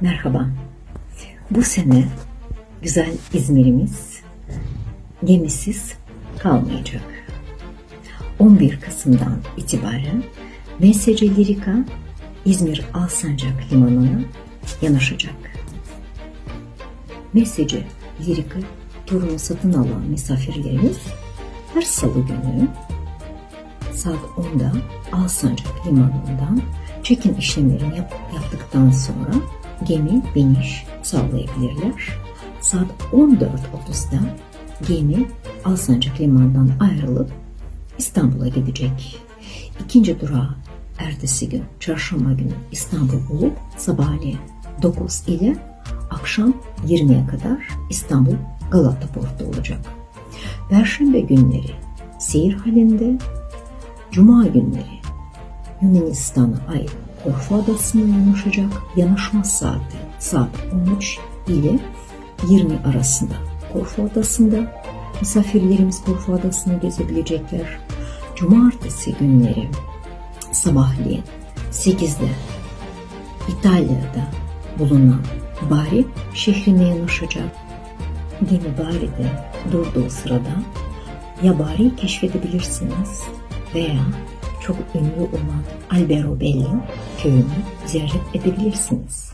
Merhaba. Bu sene güzel İzmir'imiz gemisiz kalmayacak. 11 Kasım'dan itibaren MSC Lirika İzmir Alsancak Limanı'na yanaşacak. MSC Lirika turunu satın alan misafirlerimiz her salı günü saat 10'da Alsancak Limanı'ndan check-in işlemlerini yap- yaptıktan sonra gemi biniş sağlayabilirler. Saat 14.30'da gemi Alsancak Limanı'ndan ayrılıp İstanbul'a gidecek. İkinci durağı ertesi gün çarşamba günü İstanbul olup sabahleyin 9 ile akşam 20'ye kadar İstanbul Galata Port'ta olacak. Perşembe günleri seyir halinde, Cuma günleri Yunanistan'a ait Korfu Adası'na yanaşacak. Yanaşma saati saat 13 ile 20 arasında Korfu Adası'nda. Misafirlerimiz Korfu Adası'nı gezebilecekler. Cumartesi günleri sabahleyin 8'de İtalya'da bulunan Bari şehrine yanaşacak. Gemi Bari'de durduğu sırada ya Bari'yi keşfedebilirsiniz veya çok ünlü olan Albero Bello köyünü ziyaret edebilirsiniz.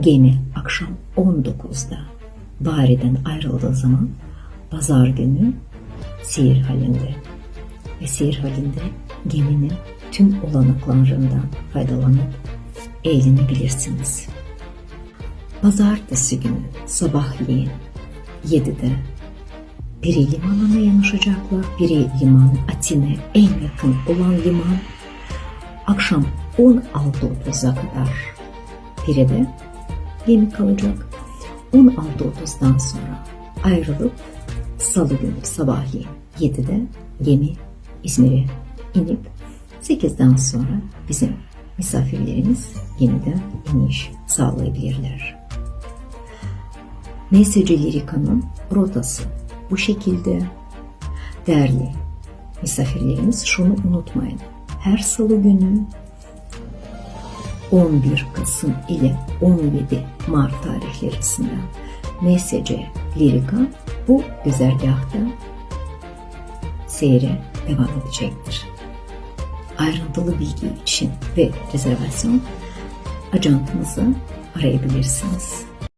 Gemi akşam 19'da Bari'den ayrıldığı zaman pazar günü seyir halinde ve seyir halinde geminin tüm olanaklarından faydalanıp eğlenebilirsiniz. Pazartesi günü sabahleyin 7'de Piri limanına yanaşacaklar. Piri limanı Atina'ya en yakın olan liman. Akşam 16.30'a kadar Piri'de gemi kalacak. 16.30'dan sonra ayrılıp Salı günü sabahleyin 7'de gemi İzmir'e inip 8'den sonra bizim misafirlerimiz gemiden iniş sağlayabilirler. MSC Lirika'nın rotası bu şekilde. Değerli misafirlerimiz şunu unutmayın. Her salı günü 11 Kasım ile 17 Mart tarihleri arasında MSC Lirika bu güzergahta seyre devam edecektir. Ayrıntılı bilgi için ve rezervasyon ajantımızı arayabilirsiniz.